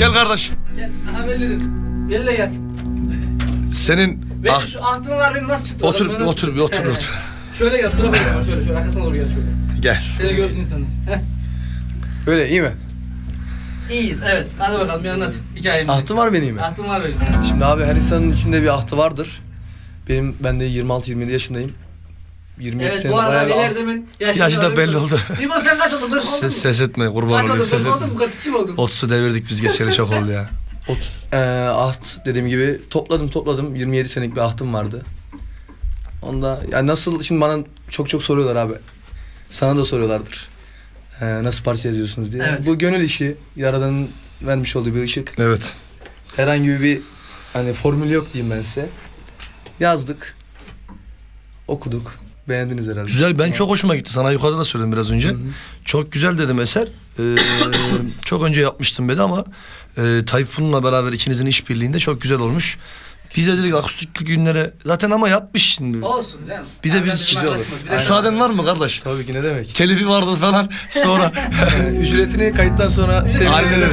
Gel kardeş. Gel. Aha belledim. Belle gelsin. Senin Benim ah, şu ahtımlar benim nasıl çıktı? otur Bana- otur bir otur bir otur. Şöyle gel dur bakayım şöyle şöyle arkasına doğru gel şöyle. Gel. Seni görsün insanlar. Heh. Böyle iyi mi? İyiyiz evet. Hadi bakalım bir anlat hikayemi. Ahtım var benim mi? Ahtım var benim. Şimdi abi her insanın içinde bir ahtı vardır. Benim ben de 26-27 yaşındayım. 22 Evet senedir bu arada beyler aht- demin Yaşı da belli oldu. İbo sen kaç oldun? 40 oldun mu? Ses, ses etme kurban Kaç olayım oldun? ses 40 oldun mu? etme. 42 mi oldun? 30'u devirdik biz geçeli çok oldu ya. Ot, eee, aht dediğim gibi topladım topladım 27 senelik bir ahtım vardı. Onda yani nasıl şimdi bana çok çok soruyorlar abi. Sana da soruyorlardır. Eee, nasıl parça yazıyorsunuz diye. Evet. Bu gönül işi yaradanın vermiş olduğu bir ışık. Evet. Herhangi bir hani formül yok diyeyim ben size. Yazdık. Okuduk. Beğendiniz herhalde. Güzel ben çok hoşuma gitti. Sana yukarıda da söyledim biraz önce. Çok güzel dedim eser. Ee, çok önce yapmıştım dedi ama e, Tayfun'la beraber ikinizin işbirliğinde çok güzel olmuş. Biz de dedik akustikli günlere zaten ama yapmış şimdi. Olsun canım. Bir de biz bir de- Müsaaden var mı kardeş? Tabii ki ne demek. Telifi vardı falan sonra. Yani ücretini kayıttan sonra temin Aynen öyle.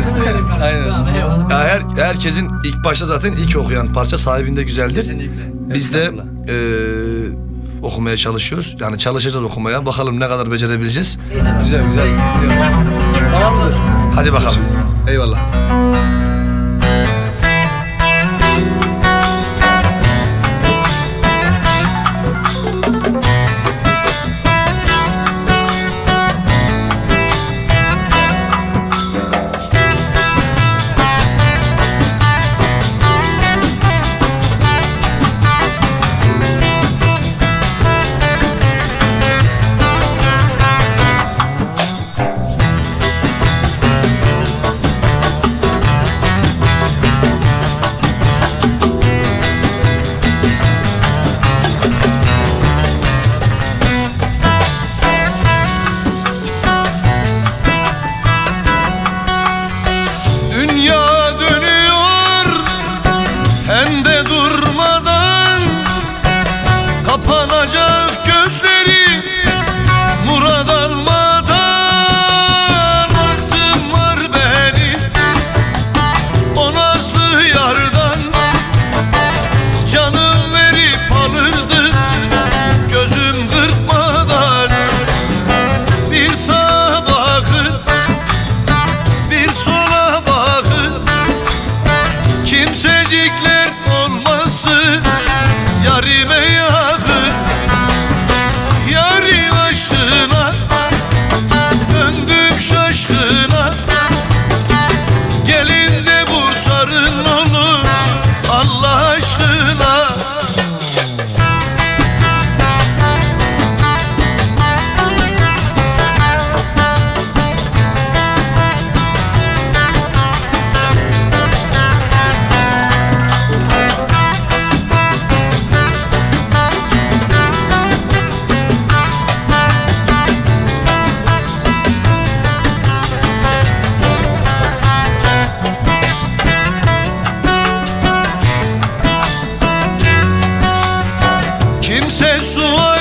Aynen. Ya her, herkesin ilk başta zaten ilk okuyan parça sahibinde güzeldir. Kesinlikle. Biz de Estağfurullah. e, okumaya çalışıyoruz. Yani çalışacağız okumaya. Bakalım ne kadar becerebileceğiz. Güzel güzel. Tamamdır. Hadi bakalım. Eyvallah. Kimse sual